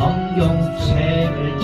성경책을